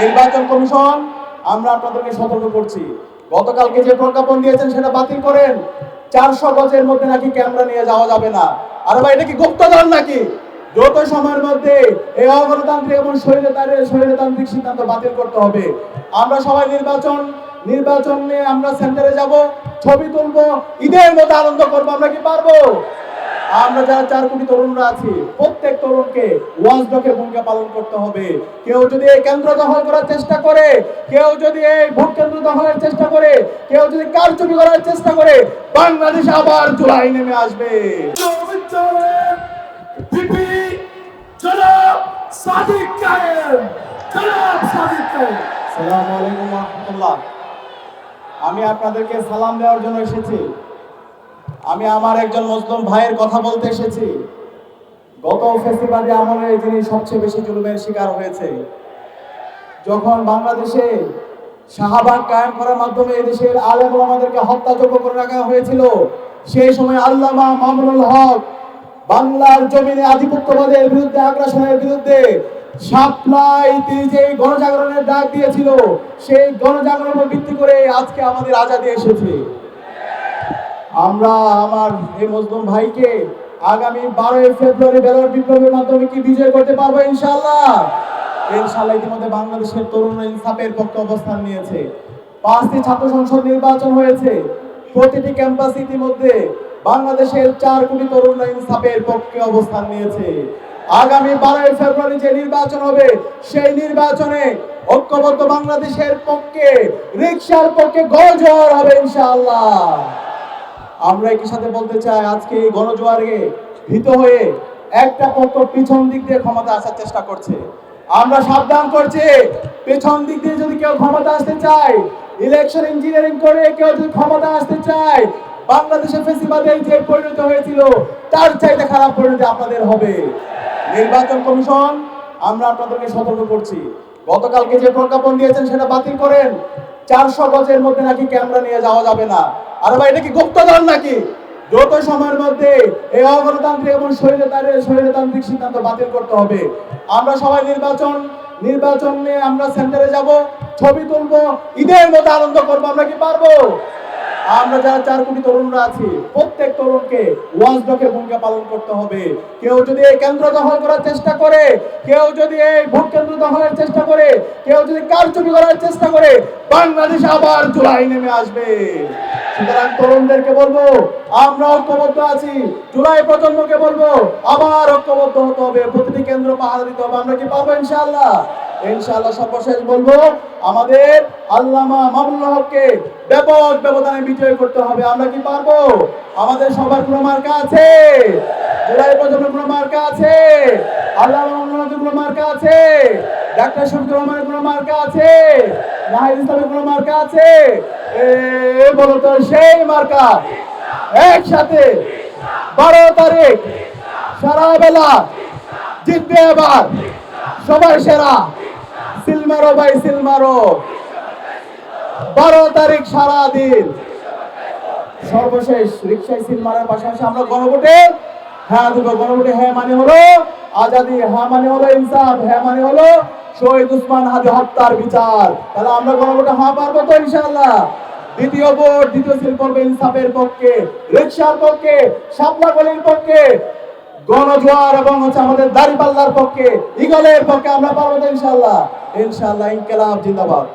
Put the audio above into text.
নির্বাচন কমিশন, আমরা আপনাদেরকে সতর্ক করছি। গতকালকে যে প্রজ্ঞাপন দিয়েছেন সেটা বাতিল করেন। চারশো গজের মধ্যে নাকি ক্যামেরা নিয়ে যাওয়া যাবে না। আরে ভাই, এটা কি গুপ্তধন নাকি? দ্রুত সময়ের মধ্যে এই অগণতান্ত্রিক এবং স্বৈরতান্ত্রিক স্বৈরতান্ত্রিক সিদ্ধান্ত বাতিল করতে হবে। আমরা সবাই নির্বাচন নির্বাচন নিয়ে আমরা সেন্টারে যাব, ছবি তুলবো, ঈদের মতো আনন্দ করব, আমরা কি পারব? আমরা যারা চার কোটি তরুণরা আছি, প্রত্যেক তরুণকে ওয়াজ ডকে ভূমিকা পালন করতে হবে। কেউ যদি এই কেন্দ্র দখল করার চেষ্টা করে, কেউ যদি এই ভোট কেন্দ্র দখলের চেষ্টা করে, কেউ যদি কারচুপি করার চেষ্টা করে, বাংলাদেশ আবার চুলাই নেমে আসবে। আমি আপনাদেরকে সালাম দেওয়ার জন্য এসেছি। আমি আমার একজন মুসলিম ভাইয়ের কথা বলতে এসেছি। গত ফেস্টিভালে আমলে যিনি সবচেয়ে বেশি জুলুমের শিকার হয়েছে। যখন বাংলাদেশে শাহবাগ কায়েম করার মাধ্যমে এদেশের আলেম আমাদেরকে হত্যাযোগ্য করে রাখা হয়েছিল, সেই সময় আল্লামা মামুনুল হক বাংলার জমিনে আধিপত্যবাদের বিরুদ্ধে, আগ্রাসনের বিরুদ্ধে সাপ্লাই তিনি যে গণজাগরণের ডাক দিয়েছিল, সেই গণজাগরণের ভিত্তি করে আজকে আমাদের আজাদি এসেছে। আমরা আমার এই মজলুম ভাইকে আগামী বারোই ফেব্রুয়ারি ব্যালট বিপ্লবের মাধ্যমে কি বিজয় করতে পারব ইনশাল্লাহ ইনশাল্লাহ ইতিমধ্যে বাংলাদেশের তরুণ ইনসাফের পক্ষে অবস্থান নিয়েছে। পাঁচটি ছাত্র সংসদ নির্বাচন হয়েছে। প্রতিটি ক্যাম্পাস ইতিমধ্যে বাংলাদেশের চার কোটি তরুণ ইনসাফের পক্ষে অবস্থান নিয়েছে। আগামী বারোই ফেব্রুয়ারি যে নির্বাচন হবে, সেই নির্বাচনে ঐক্যবদ্ধ বাংলাদেশের পক্ষে রিক্সার পক্ষে গজর হবে ইনশাআল্লাহ। আমরা একই সাথে বলতে চাই, আজকে এই গণজোয়ারে ভীত হয়ে একটা পক্ষ পিছন দিক দিয়ে ক্ষমতা আসার চেষ্টা করছে। আমরা সাবধান করছি, পেছন দিক দিয়ে যদি কেউ ক্ষমতা আসতে চায় ইলেকশন ইঞ্জিনিয়ারিং করে কেউ যদি ক্ষমতা আসতে চায়, বাংলাদেশে ফেসিবাদের যে পরিণত হয়েছিল, তার চাইতে খারাপ পরিণতি আপনাদের হবে। নির্বাচন কমিশন, আমরা আপনাদেরকে সতর্ক করছি। গতকালকে যে প্রজ্ঞাপন দিয়েছেন, সেটা বাতিল করেন। চারশো গজের মধ্যে নাকি ক্যামেরা নিয়ে যাওয়া যাবে না। আরে ভাই, এটা কি গুপ্তধন নাকি? দ্রুত সময়ের মধ্যে এই অগণতান্ত্রিক এবং স্বৈরতান্ত্রিক স্বৈরতান্ত্রিক সিদ্ধান্ত বাতিল করতে হবে। আমরা সবাই নির্বাচন নির্বাচন নিয়ে আমরা সেন্টারে যাব, ছবি তুলবো, ঈদের মতো আনন্দ করব, আমরা কি পারব? আমরা যারা চার কোটি তরুণরা আছি, প্রত্যেক তরুণকে ওয়াজ ডকে ভূমিকা পালন করতে হবে। কেউ যদি এই কেন্দ্র দখল করার চেষ্টা করে, কেউ যদি এই ভোট কেন্দ্র দখলের চেষ্টা করে, কেউ যদি কারচুপি করার চেষ্টা করে, বাংলাদেশ আবার জুলাই নেমে আসবে। সুতরাং তরুণদেরকে বলব, আমরা ঐক্যবদ্ধ আছি। জুলাই প্রজন্মকে বলব, আবার ঐক্যবদ্ধ হতে হবে। প্রতিটি কেন্দ্র পাহারা দিতে হবে। আমরা কি পাবো ইনশাআল্লাহ? সর্বশেষ বলব, আমাদের আল্লামা হককে ব্যাপক ব্যবধানে বিজয় করতে হবে। আমরা কি পারব? আমাদের সবার কোনো মার্কা আছে? জুলাই প্রজন্মের কোনো মার্কা আছে? আল্লামা মামুনুল হকের কোনো মার্কা আছে? ডাক্তার শফিকুর রহমানের কোনো মার্কা আছে? নাহিদ ইসলামের কোনো মার্কা আছে? এ, বলো তো, সেই মার্কা একসাথে বারো তারিখ সারা বেলা জিতবে এবার সবাই সেরা। সিলমারো ভাই, সিলমারো। বারো তারিখ সারা দিন সর্বশেষ রিক্সায় সিলমারের পাশাপাশি আমরা গণভোটে হ্যাঁ দেবো গণভোটে হ্যাঁ মানে হলো আজাদি হ্যাঁ মানে হলো ইনসাফ হ্যাঁ মানে হলো শহীদ উসমান হাদি হত্যার বিচার। তাহলে আমরা গণভোটে হা পারব তো ইনশাআল্লাহ? দ্বিতীয় ভোট দ্বিতীয় সিল পর্বে ইনসাফের পক্ষে রিক্সার পক্ষে শাপলা গলির পক্ষে, গণজোয়ার এবং হচ্ছে আমাদের দাড়িপাল্লার পক্ষে ইগলের পক্ষে আমরা পারব তো ইনশাআল্লাহ? ইনশাআল্লাহ, ইনকেলাব, জিন্দাবাদ।